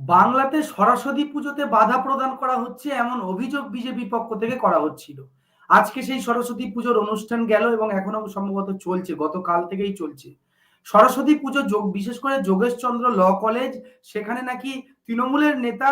বাংলাতে সরস্বতী পুজোতে বাধা প্রদান করা হচ্ছে এমন অভিযোগ বিজেপি পক্ষ থেকে করা হচ্ছিল। আজকে সেই সরস্বতী পুজোর অনুষ্ঠান গেল এবং এখনও সম্ভবত চলছে, গতকাল থেকেই চলছে। সরস্বতী পুজো যোগ, বিশেষ করে যোগেশচন্দ্র ল কলেজ, সেখানে নাকি তৃণমূলের নেতা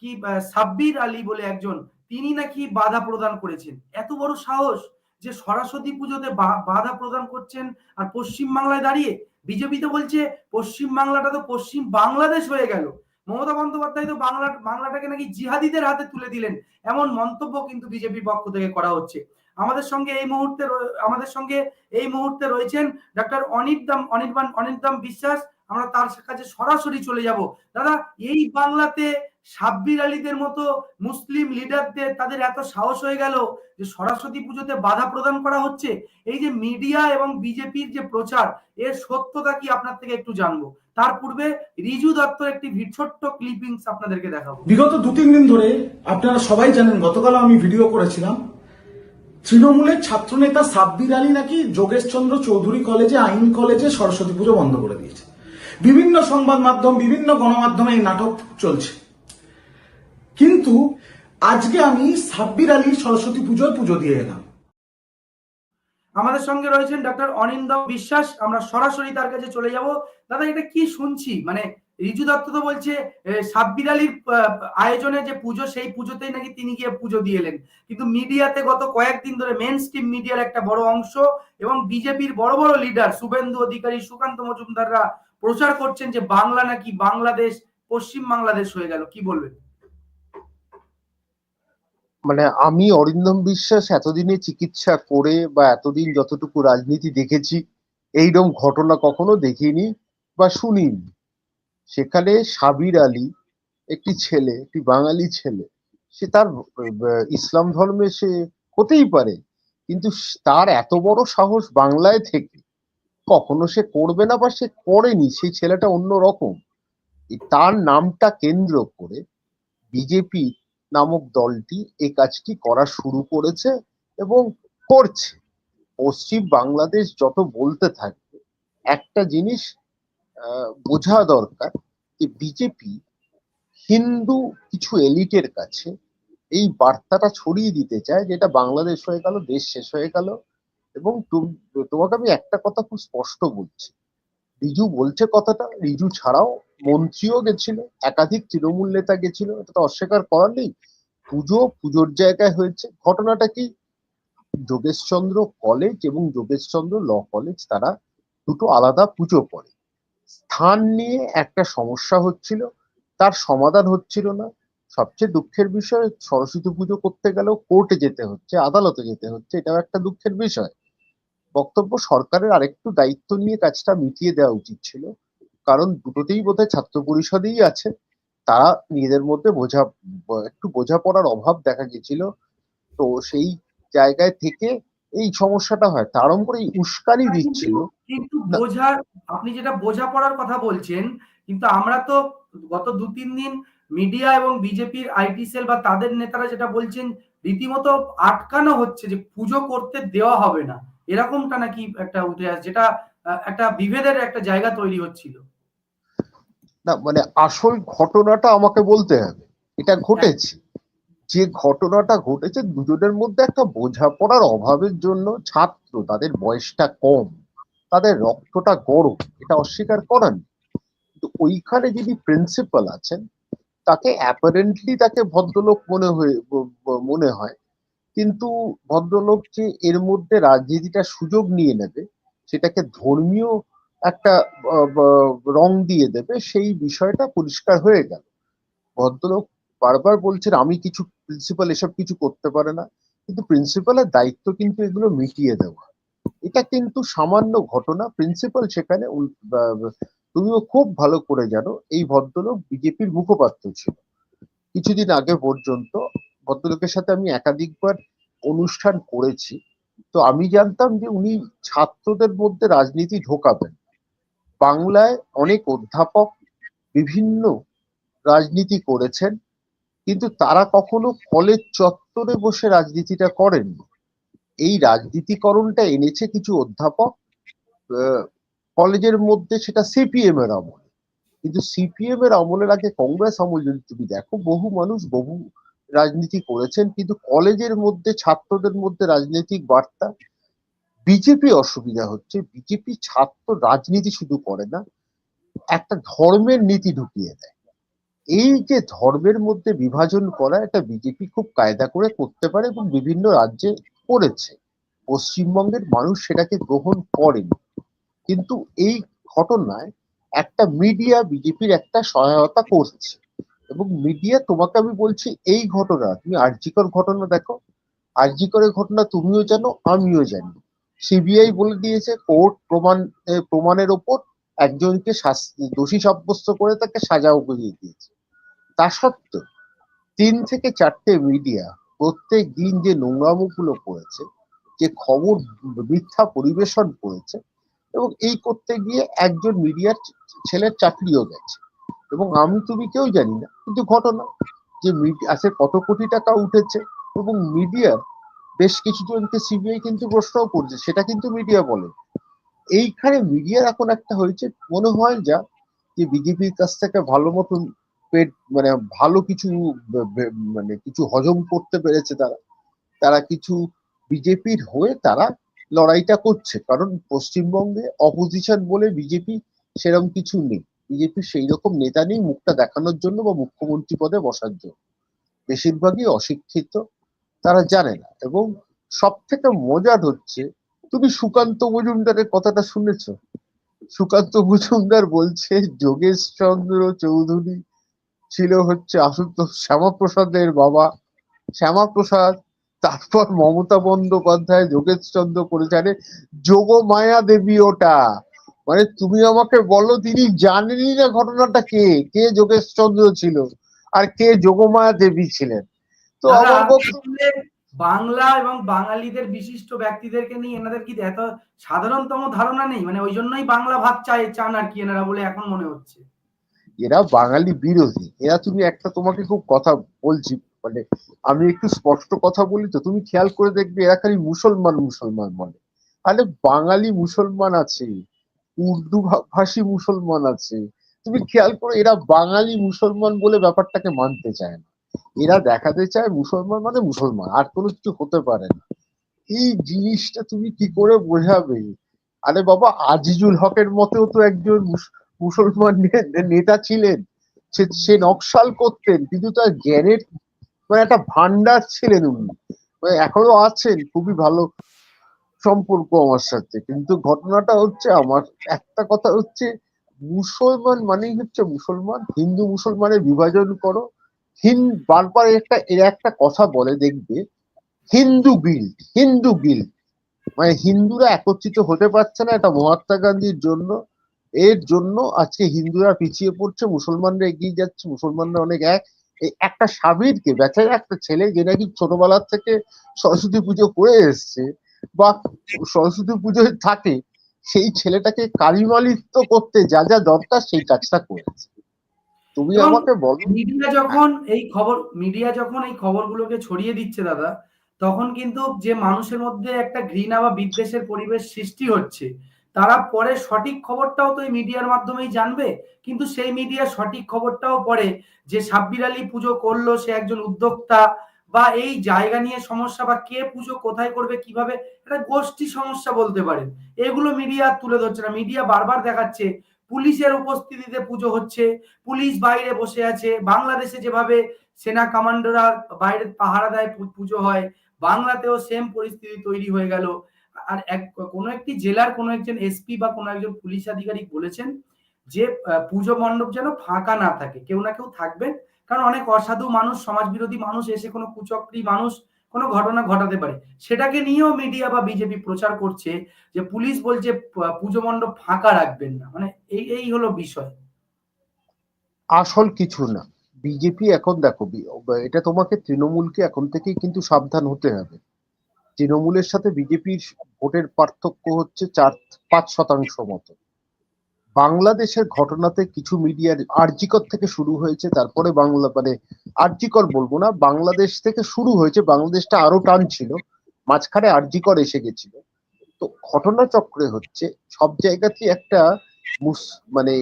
কি সাব্বির আলী বলে একজন, তিনি নাকি বাধা প্রদান করেছেন। এত বড় সাহস যে সরস্বতী পুজোতে বাধা প্রদান করছেন আর পশ্চিম বাংলায় দাঁড়িয়ে? বিজেপি তো বলছে পশ্চিম বাংলাটা তো পশ্চিম বাংলাদেশ হয়ে গেল। মমতা বন্দ্যোপাধ্যায় তো বাংলা, বাংলাটাকে নাকি জিহাদিদের হাতে তুলে দিলেন। এমন মন্তব্য কিন্তু বিজেপির পক্ষ থেকে করা হচ্ছে। আমাদের সঙ্গে এই মুহূর্তে আমাদের সঙ্গে এই মুহূর্তে রয়েছেন ডক্টর অনির্দাম অনির্বাণ অনির্দাম বিশ্বাস। আমরা তার কাছে সরাসরি চলে যাব। দাদা, এই বাংলাতে সাব্বির আলীদের মতো মুসলিম লিডারদের তাদের এত সাহস হয়ে গেল যে সরস্বতী পুজোতে বাধা প্রদান করা হচ্ছে? এই যে মিডিয়া এবং বিজেপির যে প্রচার, এর সত্যতা কি আপনার থেকে একটু জানব। তার পূর্বে রিজু দত্তর একটি ছোট্ট ক্লিপিংস আপনাদেরকে দেখাবো। বিগত দু তিন দিন ধরে আপনারা সবাই জানেন গতকাল আমি ভিডিও করেছিলাম, তৃণমূলের ছাত্রনেতা সাব্বির আলী নাকি যোগেশচন্দ্র চৌধুরী কলেজে, আইন কলেজে সরস্বতী পুজো বন্ধ করে দিয়েছে। বিভিন্ন সংবাদ মাধ্যম, বিভিন্ন গণমাধ্যমে এই নাটক চলছে। কিন্তু আজকে আমি সাব্বির আলী সরস্বতী পুজোয় পুজো দিয়ে এলাম। আমাদের সঙ্গে রয়েছেন ডক্টর অনিন্দ বিশ্বাস। আমরা সরাসরি তার কাছে চলে যাব। দাদা, এটা কি শুনছি? মানে রিজু দত্ত তো বলছে সাব্বির আলীর আয়োজনে যে পুজো, সেই পুজোতেই নাকি তিনি গিয়ে পুজো দিয়ে এলেন। কিন্তু মিডিয়াতে গত কয়েকদিন ধরে মেন স্ট্রিম মিডিয়ার একটা বড় অংশ এবং বিজেপির বড় বড় লিডার শুভেন্দু অধিকারী, সুকান্ত মজুমদাররা প্রচার করছেন যে বাংলা নাকি বাংলাদেশ, পশ্চিম বাংলাদেশ হয়ে গেল। কি বলবেন? মানে আমি অরিন্দম বিশ্বাস এতদিনে চিকিৎসা করে বা এতদিন যতটুকু রাজনীতি দেখেছি এইরকম ঘটনা কখনো দেখিনি বা শুনিনি। সেখানে সাবির আলী একটি ছেলে, একটি বাঙালি ছেলে, সে তার ইসলাম ধর্মে সে হতেই পারে, কিন্তু তার এত বড় সাহস বাংলায় থেকে কখনো সে করবে না বা সে করেনি, সেই ছেলেটা অন্য রকম তার নামটা কেন্দ্র করে বিজেপি নামক দলটি এই কাজটি করা শুরু করেছে এবং করছে। পশ্চিম বাংলাদেশ যত বলতে থাকবে, একটা জিনিস বোঝা দরকার যে বিজেপি হিন্দু কিছু এলিটের কাছে এই বার্তাটা ছড়িয়ে দিতে চায় যেটা বাংলাদেশ হয়ে গেল, দেশ শেষ হয়ে গেল এবং তোমাকে আমি একটা কথা খুব স্পষ্ট বলছি। রিজু বলছে কথাটা, রিজু ছাড়াও মন্ত্রীও গেছিল একাধিক তৃণমূল নেতা গেছিল এটা তো অস্বীকার করার নেই। পুজো পুজোর জায়গায় হয়েছে, ঘটনাটা কি? যোগেশচন্দ্র কলেজ এবং যোগেশচন্দ্র ল কলেজ তারা দুটো আলাদা পুজো করে। স্থান নিয়ে একটা সমস্যা হচ্ছিল, তার সমাধান হচ্ছিল না। সবচেয়ে দুঃখের বিষয়, সরস্বতী পুজো করতে গেলেও কোর্টে যেতে হচ্ছে, আদালতে যেতে হচ্ছে, এটাও একটা দুঃখের বিষয়। বক্তব্য সরকারের আরেকটু দায়িত্ব নিয়ে কাজটা মিটিয়ে দেওয়া উচিত ছিল। কারণ দুটোতেই বোধহয় ছাত্র পরিষদেই আছে। তারা নিজেদের মধ্যে বোঝা একটু বোঝাপড়ার অভাব দেখা গেছিল। তো সেই জায়গায় থেকে এই সমস্যাটা হয়। তার উপরে উস্কানি দিচ্ছিল। কিন্তু বোঝার আপনি যেটা বোঝাপড়ার কথা বলছেন কিন্তু আমরা তো গত দু তিন দিন মিডিয়া এবং বিজেপির আইটি সেল বা তাদের নেতারা যেটা বলছেন রীতিমতো আটকানো হচ্ছে যে পুজো করতে দেওয়া হবে না। এরকমটা নাকি একটা উঠে আসছে যেটা একটা বিভেদের একটা জায়গা তৈরি হচ্ছিল? না মানে আসল ঘটনাটা আমাকে বলতে হবে। এটা ঘটেছে। যে ঘটনাটা ঘটেছে দুজনের মধ্যে একটা বোঝাপড়ার অভাবের জন্য ছাত্র তাদের বয়সটা কম তাদের রক্তটা গরম এটা অস্বীকার করেন কিন্তু ওইখানে যিনি প্রিন্সিপাল আছেন তাকে অ্যাপারেন্টলি তাকে ভদ্রলোক মনে হয়ে মনে হয় কিন্তু ভদ্রলোক যে এর মধ্যে রাজনীতিটা সুযোগ নিয়ে নেবে, সেটাকে ধর্মীয় একটা রং দিয়ে দেবে, সেই বিষয়টা পরিষ্কার হয়ে গেল। ভদ্রলোক বারবার বলছেন, আমি কিছু প্রিন্সিপাল এসব কিছু করতে পারে না। কিন্তু প্রিন্সিপালের দায়িত্ব কিন্তু এগুলো মিটিয়ে দেওয়া। এটা কিন্তু সামান্য ঘটনা। প্রিন্সিপাল সেখানে তুমিও খুব ভালো করে জানো, এই ভদ্রলোক বিজেপির মুখপাত্র ছিল। কিছুদিন আগে পর্যন্ত ভদ্রলোকের সাথে আমি একাধিকবার অনুষ্ঠান করেছি। তো আমি জানতাম যে উনি ছাত্রদের মধ্যে রাজনীতি ঢোকাবেন। বাংলায় অনেক অধ্যাপক বিভিন্ন রাজনীতি করেছেন, কিন্তু তারা কখনো কলেজ চত্বরে বসে রাজনীতিটা করেননি। এই রাজনীতিকরণটা এনেছে কিছু অধ্যাপক কলেজের মধ্যে সেটা সিপিএম এর আমলে। কিন্তু সিপিএম এর আমলের আগে কংগ্রেস আমল যদি তুমি দেখো, বহু মানুষ, বহু রাজনীতি করেছেন, কিন্তু কলেজের মধ্যে, ছাত্রদের মধ্যে রাজনৈতিক বার্তা, বিজেপি অসুবিধা হচ্ছে। বিজেপি ছাত্র রাজনীতি শুধু করে না, একটা ধর্মের নীতি ঢুকিয়ে দেয়। এই যে ধর্মের মধ্যে বিভাজন করা, এটা বিজেপি খুব কায়দা করে করতে পারে এবং বিভিন্ন রাজ্যে করেছে। পশ্চিমবঙ্গের মানুষ সেটাকে গ্রহণ করেনি। কিন্তু এই ঘটনায় একটা মিডিয়া বিজেপির একটা সহায়তা করছে। এবং মিডিয়া তোমাকে আমি বলছি এই ঘটনা, তুমি আর্জিকর ঘটনা দেখো। আর্জিকরের ঘটনা তুমিও জানো, আমিও জানি। সিবিআই বলে দিয়েছে, কোর্ট প্রমাণ প্রমাণের ওপর একজনকে দোষী সাব্যস্ত করে তাকে সাজাও করিয়ে দিয়েছে। তা সত্ত্বেও তিন থেকে চারটে মিডিয়া প্রত্যেক দিন যে নোংরামুগুলো করেছে, যে খবর মিথ্যা পরিবেশন করেছে, এবং এই করতে গিয়ে একজন মিডিয়ার ছেলের চাকরিও গেছে। এবং আমি তুমি কেউ জানি না। কিন্তু ঘটনা যে মিডিয়া আছে কত কোটি টাকা উঠেছে এবং মিডিয়ার বেশ কিছু জনকে সিবিআই কিন্তু প্রশ্নও করছে, সেটা কিন্তু মিডিয়া বলে। এইখানে মিডিয়ার এখন একটা হয়েছে, মনে হয় যা যে বিজেপির কাছ থেকে ভালো মতন পেট মানে ভালো কিছু মানে কিছু হজম করতে পেরেছে তারা। তারা কিছু বিজেপির হয়ে তারা লড়াইটা করছে। কারণ পশ্চিমবঙ্গে অপোজিশন বলে বিজেপি সেরকম কিছু নেই। বিজেপির সেই রকম নেতা নেই মুখটা দেখানোর জন্য বা মুখ্যমন্ত্রী পদে বসার জন্য। বেশিরভাগই অশিক্ষিত, তারা জানে না। এবং সব থেকে মজার হচ্ছে, তুমি সুকান্ত মজুমদারের কথাটা শুনেছ? সুকান্ত মজুমদার বলছে, যোগেশ চন্দ্র চৌধুরী ছিল হচ্ছে আশুতোষ শ্যামাপ্রসাদের বাবা। শ্যামাপ্রসাদ, তারপর মমতা বন্দ্যোপাধ্যায় যোগেশ চন্দ্র পরিচালে যোগ মায়া দেবী ওটা। মানে তুমি আমাকে বলো তিনি জানেনই না ঘটনাটা কে? কে যোগেশ চন্দ্র ছিল? আর কে যোগমায়া দেবী ছিলেন? তো বাংলা এবং বাঙালিদের বিশিষ্ট ব্যক্তিদেরকে নিয়ে এনাদের কি এত সাধারণতম ধারণা নেই? মানে ওই জন্যই বাংলা ভাগ চাই চান আর কি এনারা বলে এখন মনে হচ্ছে। এরা বাঙালি বিরোধী। এরা তুমি একটা তোমাকে খুব কথা বলছি মানে আমি একটু স্পষ্ট কথা বলি তো তুমি খেয়াল করে দেখবে এরা খালি মুসলমান মুসলমান বলে। আরে বাঙালি মুসলমান আছে। উর্দু ভাষী মুসলমান আছে। তুমি খেয়াল করো, এরা বাঙালি মুসলমান বলে ব্যাপারটাকে মানতে চায় না। এরা দেখাতে চায় মুসলমান মানে মুসলমান, আর কোনো কিছু হতে পারে না। এই জিনিসটা তুমি কি করে বোঝাবে? আরে বাবা, আজিজুল হকের মতেও তো একজন মুস- মুসলমান নেতা ছিলেন। সে সে নকশাল করতেন, কিন্তু তার জ্ঞানের মানে একটা ভান্ডার ছিলেন উনি। মানে এখনও আছেন, খুবই ভালো। সম্পর্ক আমার সাথে। কিন্তু ঘটনাটা হচ্ছে আমার, একটা কথা হচ্ছে মুসলমান মানেই হচ্ছে মুসলমান, হিন্দু মুসলমানের বিভাজন করো। হিন, বারবার একটা, এরা একটা কথা বলে দেখবে, হিন্দু গিল্ড হিন্দু গিল্ড মানে হিন্দুরা একত্রিত হতে পারছে না এটা মহাত্মা গান্ধীর জন্য। এর জন্য আজকে হিন্দুরা পিছিয়ে পড়ছে, মুসলমানরা এগিয়ে যাচ্ছে, মুসলমানরা অনেক এক। একটা সাবিরকে বেচারা একটা ছেলে যে নাকি ছোটবেলার থেকে সরস্বতী পুজো করে এসছে। বা সরস্বতী পুজোয় থাকে সেই ছেলেটাকে কালিমালিত্ব করতে যা যা দরকার সেই কাজটা করেছে। তুমি আমাকে বলো। মিডিয়া যখন এই খবর মিডিয়া যখন এই খবরগুলোকে ছড়িয়ে দিচ্ছে দাদা তখন কিন্তু যে মানুষের মধ্যে একটা ঘৃণা বা বিদ্বেষের পরিবেশ সৃষ্টি হচ্ছে তারা পরে সঠিক খবরটাও তো এই মিডিয়ার মাধ্যমেই জানবে কিন্তু সেই মিডিয়া সঠিক খবরটাও পরে যে সাব্বির আলী পুজো করল সে একজন উদ্যোক্তা বা এই জায়গা নিয়ে সমস্যা বা কে পুজো কোথায় করবে, কীভাবে এটা গোষ্ঠী সমস্যা বলতে পারেন। এগুলো মিডিয়া তুলে ধরছে না। মিডিয়া বারবার দেখাচ্ছে, পুলিশের উপস্থিতিতে পুজো হচ্ছে, পুলিশ বাইরে বসে আছে। বাংলাদেশে যেভাবে সেনা কমান্ডোরা বাইরে পাহারা দেয় পুজো হয়, বাংলাতেও সেম পরিস্থিতি তৈরি হয়ে গেল। আর এক, কোনো একটি জেলার কোনো একজন এসপি বা কোনো একজন পুলিশ আধিকারিক বলেছেন যে পুজো মণ্ডপ যেন ফাঁকা না থাকে। কেউ না কেউ থাকবেন। কারণ অনেক অসাধু মানুষ সমাজ বিরোধী মানুষ এসে কোনো কুচক্রী মানুষ কোনো ঘটনা ঘটাতে পারে। সেটাকে নিয়েও মিডিয়া বা বিজেপি প্রচার করছে যে পুলিশ বলছে পুজো মণ্ডপ ফাঁকা রাখবেন না। মানে এই এই হলো বিষয়। আসল কিছু না। বিজেপি এখন দেখো এটা তোমাকে তৃণমূলকে এখন থেকেই কিন্তু সাবধান হতে হবে। তৃণমূলের সাথে বিজেপির ভোটের পার্থক্য হচ্ছে চার, পাঁচ শতাংশ মতো। বাংলাদেশের ঘটনাতে কিছু মিডিয়ার আর্জিকর থেকে শুরু হয়েছে, তারপরে বাংলা মানে আর্জিকর বলব না, বাংলাদেশ থেকে শুরু হয়েছে, বাংলাদেশটা আরও টান ছিল মাঝখানে আর্জিকর এসে গেছিল। তো ঘটনা চক্রে হচ্ছে, সব জায়গাতেই একটা মানে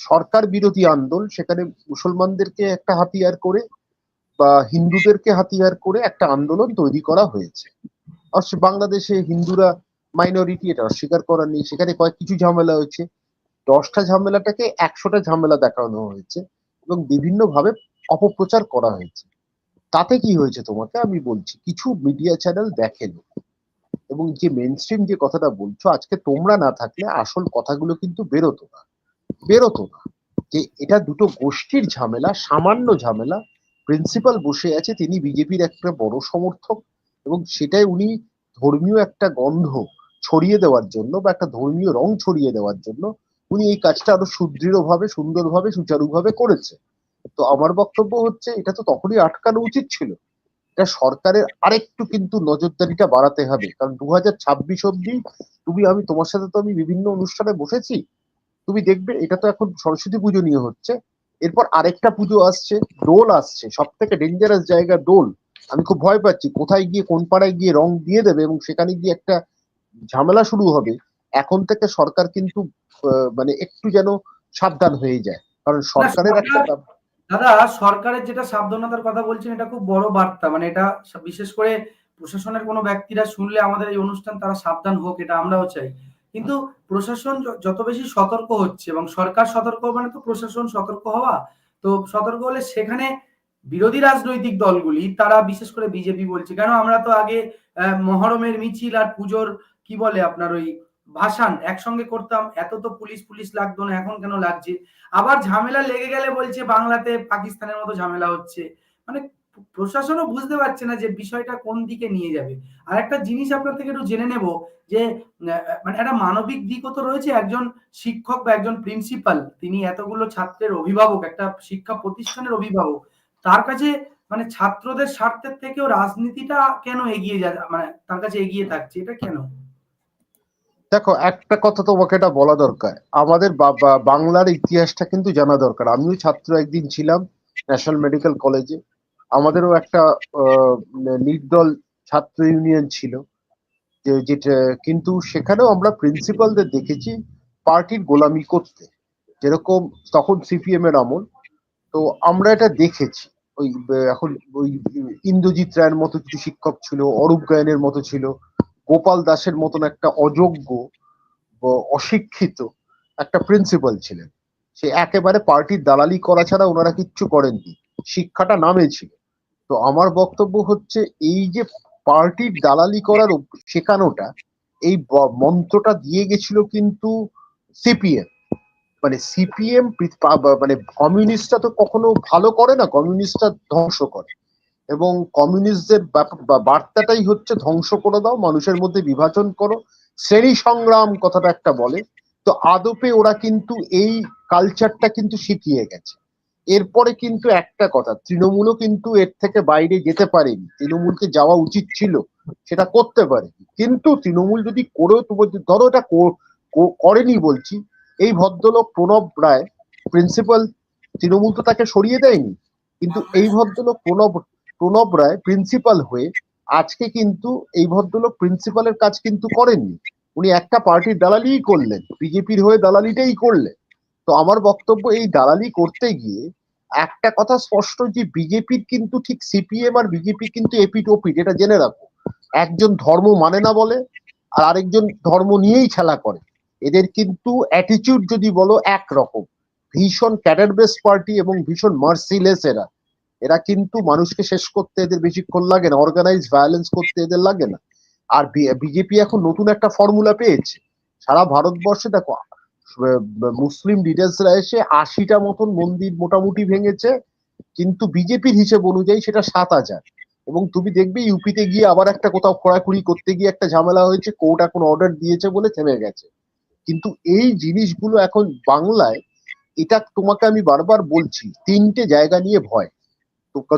সরকার বিরোধী আন্দোলন সেখানে মুসলমানদেরকে একটা হাতিয়ার করে বা হিন্দুদেরকে হাতিয়ার করে একটা আন্দোলন তৈরি করা হয়েছে। বাংলাদেশে হিন্দুরা মাইনরিটি এটা অস্বীকার করার নেই, সেখানে কয়েক কিছু ঝামেলা হয়েছে। দশটা ঝামেলাটাকে একশোটা ঝামেলা দেখানো হয়েছে এবং বিভিন্ন ভাবে অপপ্রচার করা হয়েছে। তাতে কি হয়েছে তোমাকে? আমি বলছি, কিছু মিডিয়া চ্যানেল দেখেনি। এবং যে মেন স্ট্রিম যে কথাটা বলছো, আজকে তোমরা না থাকলে আসল কথাগুলো কিন্তু বেরোতো না। বেরোতো না। যে এটা দুটো গোষ্ঠীর ঝামেলা, সামান্য ঝামেলা। প্রিন্সিপাল বসে আছে, তিনি বিজেপির একটা বড় সমর্থক এবং সেটাই উনি ধর্মীয় একটা গন্ধ ছড়িয়ে দেওয়ার জন্য বা একটা ধর্মীয় রং ছড়িয়ে দেওয়ার জন্য উনি এই কাজটা আরও সুদৃঢ়ভাবে, সুন্দরভাবে, সুচারুভাবে করেছে। তো আমার বক্তব্য হচ্ছে, এটা তো তখনই আটকানো উচিত ছিল। এটা সরকারের আরেকটু কিন্তু নজরদারিটা বাড়াতে হবে। কারণ দু হাজার ছাব্বিশ অব্দি তুমি, আমি তোমার সাথে তো আমি বিভিন্ন অনুষ্ঠানে বসেছি। তুমি দেখবে, এটা তো এখন সরস্বতী পুজো নিয়ে হচ্ছে। এরপর আরেকটা পুজো আসছে, দোল আসছে। সব থেকে ডেঞ্জারাস জায়গা দোল। আমি খুব ভয় পাচ্ছি, কোথায় গিয়ে, কোন পাড়ায় গিয়ে রং দিয়ে দেবে এবং সেখানে গিয়ে একটা ঝামেলা শুরু হবে। এখন থেকে সরকার কিন্তু মানে একটু যেন সাবধান হয়ে যায়। কারণ সরকারের একটা দাদা সরকারের যেটা সাবধানতার কথা বলছেন এটা খুব বড় বার্তা। মানে এটা বিশেষ করে প্রশাসনের কোনো ব্যক্তিরা শুনলে আমাদের এই অনুষ্ঠান তারা সাবধান হোক এটা আমরাও চাই। কিন্তু প্রশাসন যত বেশি সতর্ক হচ্ছে এবং সরকার সতর্ক মানে তো প্রশাসন সতর্ক হওয়া। তো সতর্ক হলে সেখানে বিরোধী রাজনৈতিক দলগুলি তারা বিশেষ করে বিজেপি বলছে। কেন? আমরা তো আগে মহরমের মিছিল আর পুজোর কি বলে আপনার ওই ভাসান, একসঙ্গে করতাম, এত তো পুলিশ পুলিশ লাগতো না, এখন কেন লাগছে? আবার ঝামেলা লেগে গেলে বলছে বাংলাতে পাকিস্তানের মতো ঝামেলা হচ্ছে। মানে প্রশাসনও বুঝতে পারছে না যে বিষয়টা কোন দিকে নিয়ে যাবে। আর একটা জিনিস আপনার থেকে একটু জেনে নেব যে মানে একটা মানবিক দিকও তো রয়েছে, একজন শিক্ষক বা একজন প্রিন্সিপাল তিনি এতগুলো ছাত্রের অভিভাবক, একটা শিক্ষা প্রতিষ্ঠানের অভিভাবক, তার কাছে মানে ছাত্রদের স্বার্থের থেকেও রাজনীতিটা কেন এগিয়ে যা মানে তার কাছে এগিয়ে থাকছে, এটা কেন? দেখো, একটা কথা তোমাকে এটা বলা দরকার। আমাদের বাংলার ইতিহাসটা কিন্তু জানা দরকার। আমিও ছাত্র একদিন ছিলাম ন্যাশনাল মেডিকেল কলেজে আমাদেরও একটা নির্দল ছাত্র ইউনিয়ন ছিল। যে, যেটা, কিন্তু সেখানেও আমরা প্রিন্সিপালদের দেখেছি পার্টির গোলামি করতে। যেরকম তখন সিপিএম এর আমল। তো আমরা এটা দেখেছি। ওই, এখন ওই ইন্দ্রজিৎ রায়ের মতো কিছু শিক্ষক ছিল, অরূপ গায়নের মতো ছিল। গোপাল দাসের মতন একটা অযোগ্য অশিক্ষিত একটা প্রিন্সিপাল ছিলেন। সে একেবারে পার্টির দালালি করা ছাড়া ওনারা কিচ্ছু করেননি। শিক্ষাটা নামে ছিল। তো আমার বক্তব্য হচ্ছে, এই যে পার্টির দালালি করার শেখানোটা, এই মন্ত্রটা দিয়ে গেছিল কিন্তু সিপিএম মানে সিপিএম মানে কমিউনিস্টরা তো কখনো ভালো করে না, কমিউনিস্টরা ধ্বংস করে। এবং কমিউনিস্টদের বার্তাটাই হচ্ছে ধ্বংস করে দাও, মানুষের মধ্যে বিভাজন করো। শ্রেণি সংগ্রাম কথাটা একটা বলে। তো আদপে ওরা কিন্তু এই কালচারটা কিন্তু শিখিয়ে গেছে। এরপরে কিন্তু একটা কথা, তৃণমূলও কিন্তু এর থেকে বাইরে যেতে পারেনি। তৃণমূলকে যাওয়া উচিত ছিল, সেটা করতে পারে কিন্তু তৃণমূল যদি করেও ধরো এটা করেনি বলছি, এই ভদ্রলোক প্রণব রায় প্রিন্সিপাল তৃণমূল তো তাকে সরিয়ে দেয়নি। কিন্তু এই ভদ্রলোক প্রণব প্রণব রায় প্রিন্সিপাল হয়ে আজকে কিন্তু এই ভদ্রলোক প্রিন্সিপালের কাজ কিন্তু করেননি। উনি একটা পার্টির দালালিই করলেন, বিজেপির হয়ে দালালিটাই করলেন। তো আমার বক্তব্য এই দালালি করতে গিয়ে একটা কথা স্পষ্ট যে বিজেপির কিন্তু ঠিক সিপিএম আর বিজেপি কিন্তু এপিট ওপিট এটা জেনে রাখো। একজন ধর্ম মানে না বলে, আর আরেকজন ধর্ম নিয়েই খেলা করে। এদের কিন্তু অ্যাটিটিউড যদি বলো একরকম। ভীষণ ক্যাডার বেস পার্টি এবং ভীষণ মার্সিলেস এরা। এরা কিন্তু মানুষকে শেষ করতে এদের বেশিক্ষণ লাগে না অর্গানাইজ ভায়োলেন্স করতে এদের লাগে না। আর বিজেপি এখন নতুন একটা ফর্মুলা পেয়েছে। সারা ভারতবর্ষে দেখো মুসলিম লিডার্সরা এসে আশিটা মতন মন্দির মোটামুটি ভেঙেছে, কিন্তু বিজেপির হিসেব অনুযায়ী সেটা সাত হাজার। এবং তুমি দেখবে ইউপিতে গিয়ে আবার একটা কোথাও খোঁড়াখুড়ি করতে গিয়ে একটা ঝামেলা হয়েছে, কোর্ট এখন অর্ডার দিয়েছে বলে থেমে গেছে। কিন্তু এই জিনিসগুলো এখন বাংলায়, এটা তোমাকে আমি বারবার বলছি, তিনটে জায়গা নিয়ে ভয়।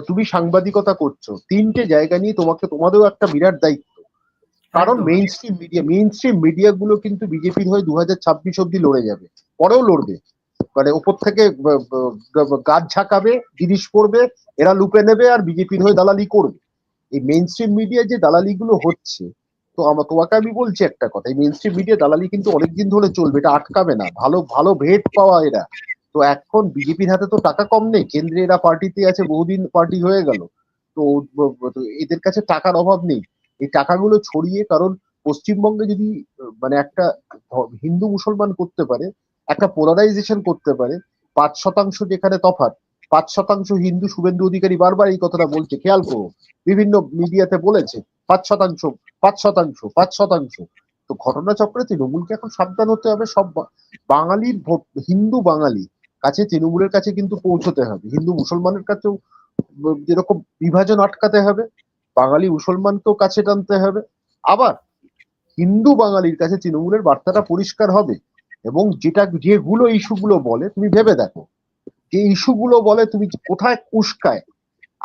তুমি সাংবাদিকতা করছ। তিনটে জায়গা নিয়ে তোমাকে তোমাদেরও একটা বিরাট দায়িত্ব। কারণ mainstream media mainstream media গুলো কিন্তু বিজেপির হয়ে দু হাজার ছাব্বিশ অব্দি লড়ে যাবে। পরেও লড়বে। মানে ওপর থেকে গাছ ঝাঁকাবে জিনিস পড়বে এরা লুপে নেবে আর বিজেপির হয়ে দালালি করবে। এই মেইন স্ট্রিম মিডিয়া যে দালালি গুলো হচ্ছে তো আমার তোমাকে আমি বলছি একটা কথা। এই মেইন স্ট্রিম মিডিয়া দালালি কিন্তু অনেকদিন ধরে চলবে এটা আটকাবে না। ভালো ভালো ভেট পাওয়া এরা। তো এখন বিজেপির হাতে তো টাকা কম নেই। কেন্দ্রে এরা পার্টিতে আছে, বহুদিন পার্টি হয়ে গেল। তো এদের কাছে টাকার অভাব নেই। এই টাকাগুলো ছড়িয়ে কারণ পশ্চিমবঙ্গে যদি মানে একটা হিন্দু মুসলমান করতে পারে, একটা পোলারাইজেশন করতে পারে, পাঁচ শতাংশ যেখানে তফাৎ, পাঁচ শতাংশ হিন্দু শুভেন্দু অধিকারী বারবার এই কথাটা বলছে। খেয়াল করো, বিভিন্ন মিডিয়াতে বলেছে, পাঁচ শতাংশ পাঁচ শতাংশ পাঁচ শতাংশ। তো ঘটনাচক্রে তৃণমূলকে এখন সাবধান হতে হবে। সব বাঙালির হিন্দু বাঙালি কাছে, তৃণমূলের কাছে কিন্তু পৌঁছতে হবে। হিন্দু মুসলমানের কাছেও যেরকম বিভাজন আটকাতে হবে, বাঙালি মুসলমানকেও কাছে টানতে হবে। আবার হিন্দু বাঙালির কাছে তৃণমূলের বার্তাটা পরিষ্কার হবে এবং যেটা যেগুলো ইস্যুগুলো বলে, তুমি ভেবে দেখো, যে ইস্যুগুলো বলে তুমি কোথায় উস্কায়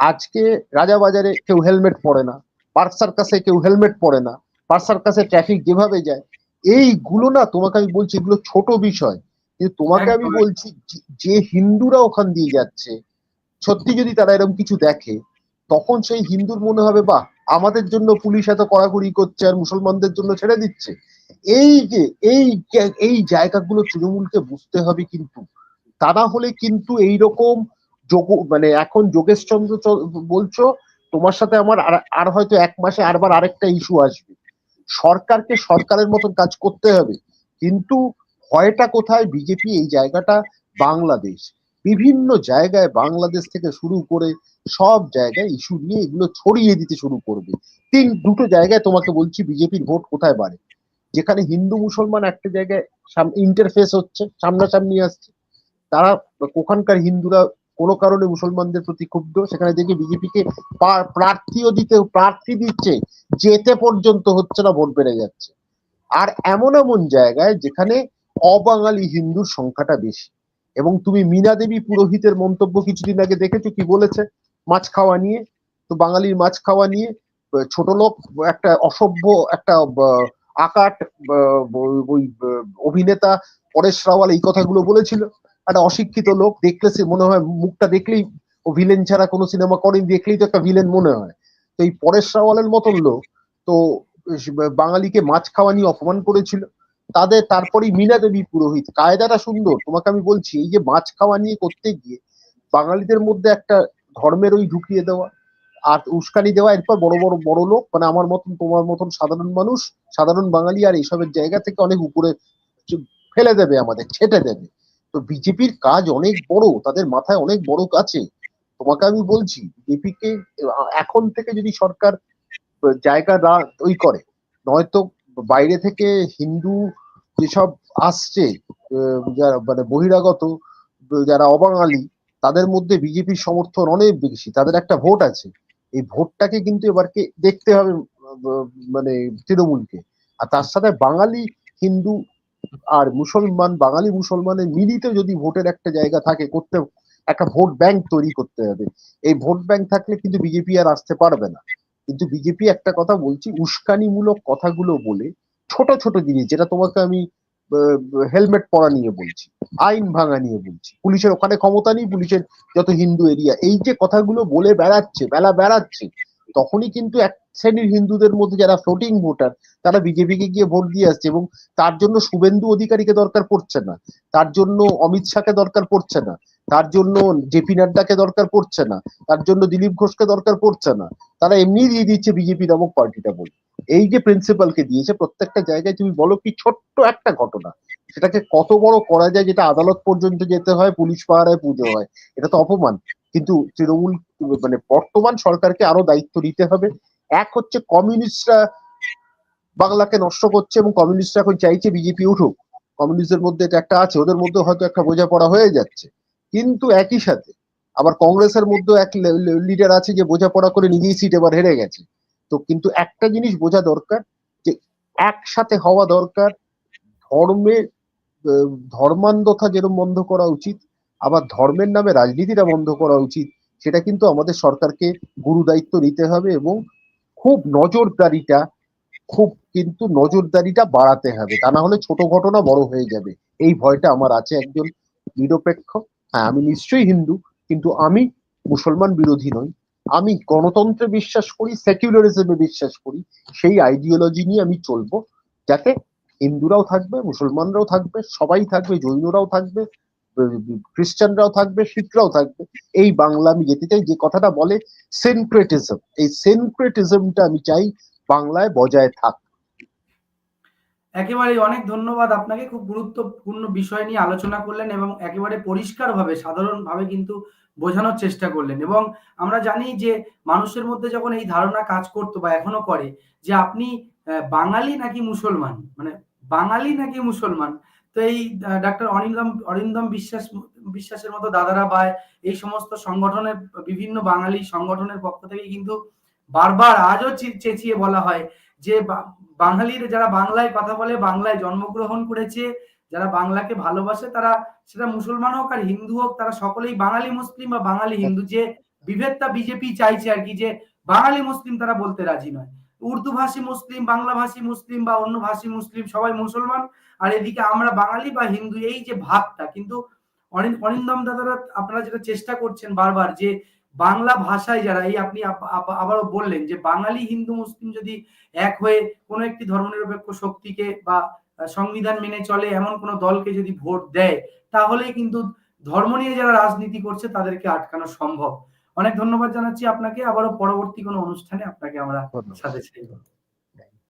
আজকে রাজাবাজারে কেউ হেলমেট পরে না, পার্ক সার্কাসে কেউ হেলমেট পরে না, পার্ক সার্কাসে ট্রাফিক যেভাবে যায়, এইগুলো না তোমাকে আমি বলছি এগুলো ছোট বিষয়। কিন্তু তোমাকে আমি বলছি যে- হিন্দুরা ওখান দিয়ে যাচ্ছে সত্যি যদি তারা এরকম কিছু দেখে তখন সেই হিন্দুর মনে হবে বাহ আমাদের জন্য পুলিশ এত কড়াকড়ি করছে আর মুসলমানদের জন্য ছেড়ে দিচ্ছে। এই যে এই এই জায়গাগুলো তৃণমূলকে বুঝতে হবে কিন্তু। তা না হলে কিন্তু এই রকম যোগ মানে এখন যোগেশ চন্দ্র বলছো তোমার সাথে আমার আর- আর হয়তো এক মাসে আরবার আরেকটা ইস্যু আসবে। সরকারকে সরকারের মতন কাজ করতে হবে। কিন্তু ভয়টা কোথায়? বিজেপি এই জায়গাটা বাংলাদেশ। বিভিন্ন জায়গায় বাংলাদেশ থেকে শুরু করে সব জায়গায় ইস্যু নিয়ে এগুলো ছড়িয়ে দিতে শুরু করবে। তিন, দুটো জায়গায় তোমাকে বলছি বিজেপির ভোট কোথায় বাড়ে? যেখানে হিন্দু মুসলমান একটা জায়গায় ইন্টারফেস হচ্ছে, সামনাসামনি আসছে। তারা ওখানকার হিন্দুরা কোনো কারণে মুসলমানদের প্রতি ক্ষুব্ধ, সেখানে দেখে বিজেপিকে প্রার্থীও দিতে, প্রার্থী দিচ্ছে, যেতে পর্যন্ত হচ্ছে না, ভোট বেড়ে যাচ্ছে। আর এমন এমন জায়গায় যেখানে অবাঙালি হিন্দুর সংখ্যাটা বেশি। এবং তুমি মীনা দেবী পুরোহিতের মন্তব্য কিছুদিন আগে দেখেছ, কি বলেছে? মাছ খাওয়া নিয়ে, তো বাঙালির মাছ খাওয়া নিয়ে, ছোট লোক একটা অসভ্য একটা আকাট ওই অভিনেতা পরেশ রাওয়াল এই কথাগুলো বলেছিল। একটা অশিক্ষিত লোক দেখলে সে মনে হয় মুখটা দেখলেই ও ভিলেন ছাড়া কোনো সিনেমা করেনি, দেখলেই তো একটা ভিলেন মনে হয়। তো এই পরেশ রাওয়ালের মতন লোক তো, বাঙালিকে মাছ খাওয়া নিয়ে অপমান করেছিল। তাদের তারপরেই মীনা দেবী পুরোহিত। কায়দাটা সুন্দর, তোমাকে আমি বলছি, এই যে মাছ খাওয়া নিয়ে করতে গিয়ে বাঙালিদের মধ্যে একটা ধর্মের ওই ঢুকিয়ে দেওয়া আর উস্কানি দেওয়া, এরপর বড় বড় বড় লোক মানে আমার মতন, তোমার মতন সাধারণ মানুষ, সাধারণ বাঙালি আর এইসবের জায়গা থেকে অনেক উপরে ফেলে দেবে আমাদের, ছেটে দেবে। তো বিজেপির কাজ অনেক বড়, তাদের মাথায় অনেক বড় কাছে। তোমাকে আমি বলছি, বিজেপিকে এখন থেকে যদি সরকার জায়গা ওই করে, নয়তো বাইরে থেকে হিন্দু যেসব আসছে যারা মানে বহিরাগত, যারা অবাঙালি, তাদের মধ্যে বিজেপির সমর্থন অনেক বেশি। তাদের একটা ভোট আছে। এই ভোটটাকে কিন্তু এবারকে দেখতে হবে মানে তৃণমূলকে। আর তার সাথে বাঙালি, হিন্দু আর মুসলমান, বাঙালি মুসলমানের মিলিত যদি ভোটের একটা জায়গা থাকে, করতে, একটা ভোট ব্যাংক তৈরি করতে হবে। এই ভোট ব্যাংক থাকলে কিন্তু বিজেপি আর আসতে পারবে না। কিন্তু বিজেপি একটা কথা বলছি, উস্কানিমূলক কথাগুলো বলে ছোট ছোট জিনিস, যেটা তোমাকে আমি হেলমেট পরা নিয়ে বলছি, আইন ভাঙা নিয়ে বলছি, পুলিশের ওখানে ক্ষমতা নেই, পুলিশের যত হিন্দু এরিয়া, এই যে কথাগুলো বলে বেড়াচ্ছে, বেলা বেড়াচ্ছে, তখনই কিন্তু এক শ্রেণির হিন্দুদের মধ্যে যারা ফ্লোটিং ভোটার তারা বিজেপিকে গিয়ে ভোট দিয়ে আসছে এবং তার জন্য শুভেন্দু অধিকারীকে দরকার পড়ছে না, তার জন্য অমিত শাহকে দরকার পড়ছে না, তার জন্য জেপি নাড্ডাকে দরকার পড়ছে না, তার জন্য দিলীপ ঘোষকে দরকার পড়ছে না, তারা এমনি দিয়ে দিচ্ছে বিজেপি নামক পার্টিটা বলে। এই যে প্রিন্সিপালকে দিয়েছে, প্রত্যেকটা জায়গায় তুমি বলো কি ছোট্ট একটা ঘটনা, সেটাকে কত বড় করা যায় যেটা আদালত পর্যন্ত যেতে হয়, পুলিশ পাহারায় পুজো হয়, এটা তো অপমান। কিন্তু তৃণমূল মানে বর্তমান সরকারকে আরও দায়িত্ব নিতে হবে এক হচ্ছে কমিউনিস্টরা বাংলাকে নষ্ট করছে এবং কমিউনিস্টরা এখন চাইছে বিজেপি উঠুক। কমিউনিস্টের মধ্যে এটা একটা আছে, ওদের মধ্যে হয়তো একটা বোঝাপড়া হয়ে যাচ্ছে। কিন্তু একই সাথে আবার কংগ্রেসের মধ্যেও এক লিডার আছে যে বোঝাপড়া করে নিজেই সিট এবার হেরে গেছে। তো কিন্তু একটা জিনিস বোঝা দরকার যে একসাথে হওয়া দরকার ধর্মের ধর্মান্ধতা যেরকম বন্ধ করা উচিত, আবার ধর্মের নামে রাজনীতিটা বন্ধ করা উচিত, সেটা কিন্তু আমাদের সরকারকে গুরু দায়িত্ব নিতে হবে এবং খুব নজরদারিটা, খুব কিন্তু নজরদারিটা বাড়াতে হবে। তা না হলে ছোট ঘটনা বড় হয়ে যাবে। এই ভয়টা আমার আছে একজন নিরপেক্ষ। হ্যাঁ আমি নিশ্চয়ই হিন্দু, কিন্তু আমি মুসলমান বিরোধী নই। আমি গণতন্ত্রে বিশ্বাস করি সেকুলারিজমে বিশ্বাস করি। সেই আইডিওলজি নিয়ে আমি চলবো। যাতে হিন্দুরাও থাকবে, মুসলমানরাও থাকবে, সবাই থাকবে, জৈনরাও থাকবে। খ্রিস্টানরাও থাকবে, শিখরাও থাকবে। এই বাংলা আমি যেতে চাই, যে কথাটা বলে সেনক্রেটিজম। এই সেনক্রেটিজমটা আমি চাই বাংলায় বজায় থাক। একেবারে অনেক ধন্যবাদ আপনাকে, খুব গুরুত্বপূর্ণ বিষয় নিয়ে আলোচনা করলেন এবং একেবারে পরিষ্কারভাবে, সাধারণভাবে কিন্তু বোঝানোর চেষ্টা করলেন। এবং আমরা জানি যে মানুষের মধ্যে যখন এই ধারণা কাজ করতো বা এখনও করে, যে আপনি বাঙালি নাকি মুসলমান? মানে বাঙালি নাকি মুসলমান? তো এই ডাক্তার অরিন্দম অরিন্দম বিশ্বাস, বিশ্বাসের মতো দাদারা বা এই সমস্ত সংগঠনের, বিভিন্ন বাঙালি সংগঠনের পক্ষ থেকে কিন্তু বারবার আজও চেঁচিয়ে বলা হয় যে বাঙালির যারা বাংলায় কথা বলে, বাংলায় জন্মগ্রহণ করেছে, যারা বাংলাকে ভালোবাসে, তারা সেটা মুসলমান হোক আর হিন্দু হোক, তারা সকলেই বাঙালি মুসলিম বা বাঙালি হিন্দু, যে বিভেদটা বিজেপি চাইছে আর কি, যে বাঙালি মুসলিম তারা বলতে রাজি নয়। উর্দু ভাষী মুসলিম, বাংলা ভাষী মুসলিম বা অন্য ভাষী মুসলিম সবাই মুসলমান। আর এদিকে আমরা বাঙালি বা হিন্দু, এই যে ভাগটা কিন্তু অরিন্দম দাদারা আপনারা যেটা চেষ্টা করছেন বারবার যে বাংলা ভাষায় যারা, এই আপনি আব- আব- আবারও বললেন যে বাঙালি, হিন্দু, মুসলিম যদি এক হয়ে কোনো একটি ধর্মনিরপেক্ষ শক্তিকে বা সংবিধান মেনে চলে, এমন কোন দলকে যদি ভোট দেয়, তাহলেই কিন্তু ধর্ম নিয়ে যারা রাজনীতি করছে, তাদেরকে আটকানো সম্ভব। অনেক ধন্যবাদ জানাচ্ছি আপনাকে। আবারও পরবর্তী কোনো অনুষ্ঠানে আপনাকে আমরা সাথে চাইব